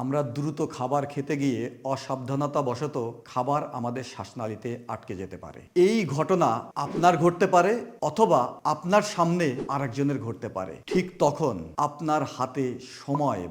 আমরা দ্রুত খাবার খেতে গিয়ে অসাবধানতা বশত খাবার আমাদের শ্বাসনালীতে আটকে যেতে পারে। এই ঘটনা আপনার ঘটতে পারে অথবা আপনার সামনে আরেকজনের ঘটতে পারে। ঠিক তখন আপনার হাতে সময়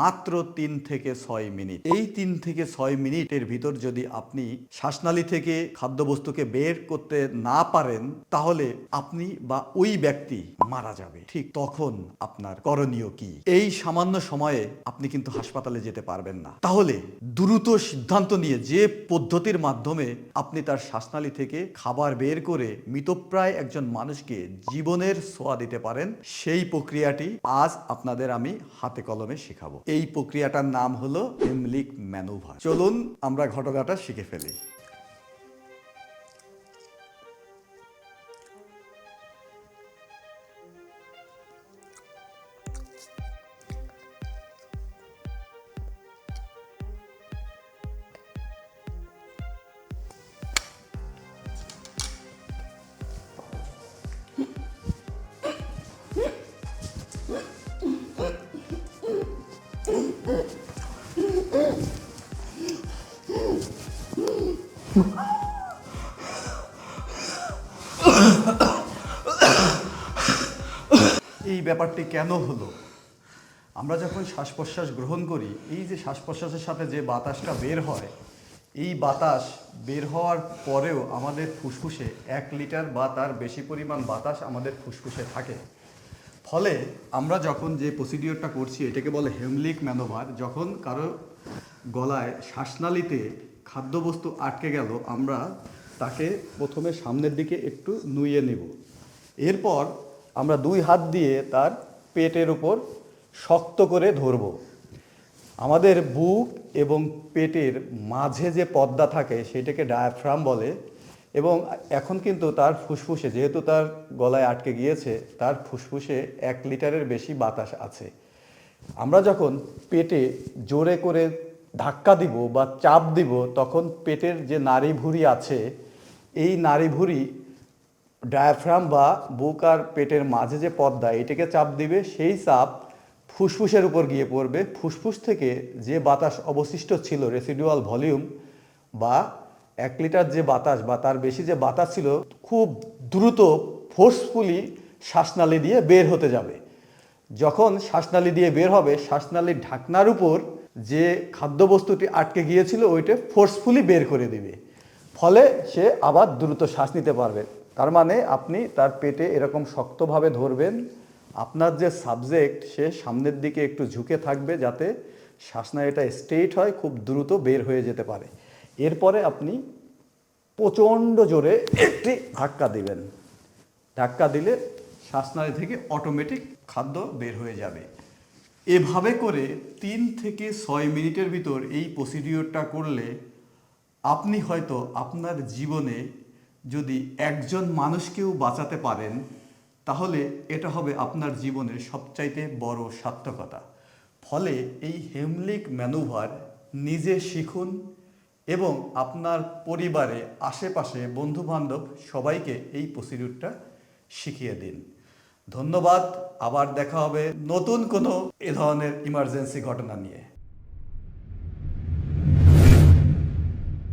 মাত্র তিন থেকে ছয় মিনিট। এই তিন থেকে ছয় মিনিটের ভিতর যদি আপনি শ্বাসনালী থেকে খাদ্যবস্তুকে বের করতে না পারেন, তাহলে আপনি বা ওই ব্যক্তি মারা যাবে। ঠিক তখন আপনার করণীয় কি? এই সামান্য সময়ে আপনি কিন্তু হাসপাতালে যেতে পারবেন না। তাহলে দ্রুত সিদ্ধান্ত নিয়ে যে পদ্ধতির মাধ্যমে আপনি তার শ্বাসনালী থেকে খাবার বের করে মৃতপ্রায় একজন মানুষকে জীবনের সোয়া দিতে পারেন, সেই প্রক্রিয়াটি আজ আপনাদের আমি হাতে কলমে শেখাবো। এই প্রক্রিয়াটার নাম হলো এমলিক ম্যানুভার। চলুন আমরা ঘটনাটা শিখে ফেলি। এই ব্যাপারটি কেন হলো? আমরা যখন শ্বাস প্রশ্বাস গ্রহণ করি, এই যে শ্বাস প্রশ্বাসের সাথে যে বাতাসটা বের হয়, এই বাতাস বের হওয়ার পরেও আমাদের ফুসফুসে এক লিটার বা তার বেশি পরিমাণ বাতাস আমাদের ফুসফুসে থাকে। ফলে আমরা যখন যে প্রসিডিওরটা করছি, এটাকে বলে হেমলিক ম্যানোভার, যখন কারও গলায় শ্বাসনালীতে খাদ্যবস্তু আটকে গেল, আমরা তাকে প্রথমে সামনের দিকে একটু নুইয়ে নেব। এরপর আমরা দুই হাত দিয়ে তার পেটের উপর শক্ত করে ধরব। আমাদের বুক এবং পেটের মাঝে যে পদ্মা থাকে, সেটাকে ডায়াফ্রাম বলে এবং এখন কিন্তু তার ফুসফুসে, যেহেতু তার গলায় আটকে গিয়েছে, তার ফুসফুসে এক লিটারের বেশি বাতাস আছে। আমরা যখন পেটে জোরে করে ধাক্কা দিব বা চাপ দিব, তখন পেটের যে ভুঁড়ি আছে, এই ভুঁড়ি ডায়াফ্রাম বা বুক আর পেটের মাঝে যে পর্দা এটাকে চাপ দিবে, সেই চাপ ফুসফুসের উপর গিয়ে পড়বে। ফুসফুস থেকে যে বাতাস অবশিষ্ট ছিল রেসিডুয়াল ভলিউম বা এক লিটার যে বাতাস বা তার বেশি যে বাতাস ছিল, খুব দ্রুত ফোর্সফুলি শ্বাসনালী দিয়ে বের হতে যাবে। যখন শ্বাসনালী দিয়ে বের হবে, শ্বাসনালীর ঢাকনার উপর যে খাদ্যবস্তুটি আটকে গিয়েছিল, ওইটা ফোর্সফুলি বের করে দিবে। ফলে সে আবার দ্রুত শ্বাস নিতে পারবে। তার মানে আপনি তার পেটে এরকম শক্তভাবে ধরবেন, আপনার যে সাবজেক্ট সে সামনের দিকে একটু ঝুঁকে থাকবে যাতে শ্বাসনালীটা স্ট্রেট হয়, খুব দ্রুত বের হয়ে যেতে পারে। এরপরে আপনি প্রচণ্ড জোরে একটি ধাক্কা দিবেন। ধাক্কা দিলে শ্বাসনালী থেকে অটোমেটিক খাদ্য বের হয়ে যাবে। এভাবে করে তিন থেকে ছয় মিনিটের ভিতর এই প্রসিডিওরটা করলে আপনি হয়তো আপনার জীবনে যদি একজন মানুষকেও বাঁচাতে পারেন, তাহলে এটা হবে আপনার জীবনের সবচাইতে বড় সার্থকতা। ফলে এই হেমলিক ম্যানুভার নিজে শিখুন এবং আপনার পরিবারে, আশেপাশে বন্ধুবান্ধব সবাইকে এই প্রসিডিউরটা শিখিয়ে দিন। ধন্যবাদ আবার দেখা হবে নতুন কোনো এ ধরনের ইমার্জেন্সি ঘটনা নিয়ে।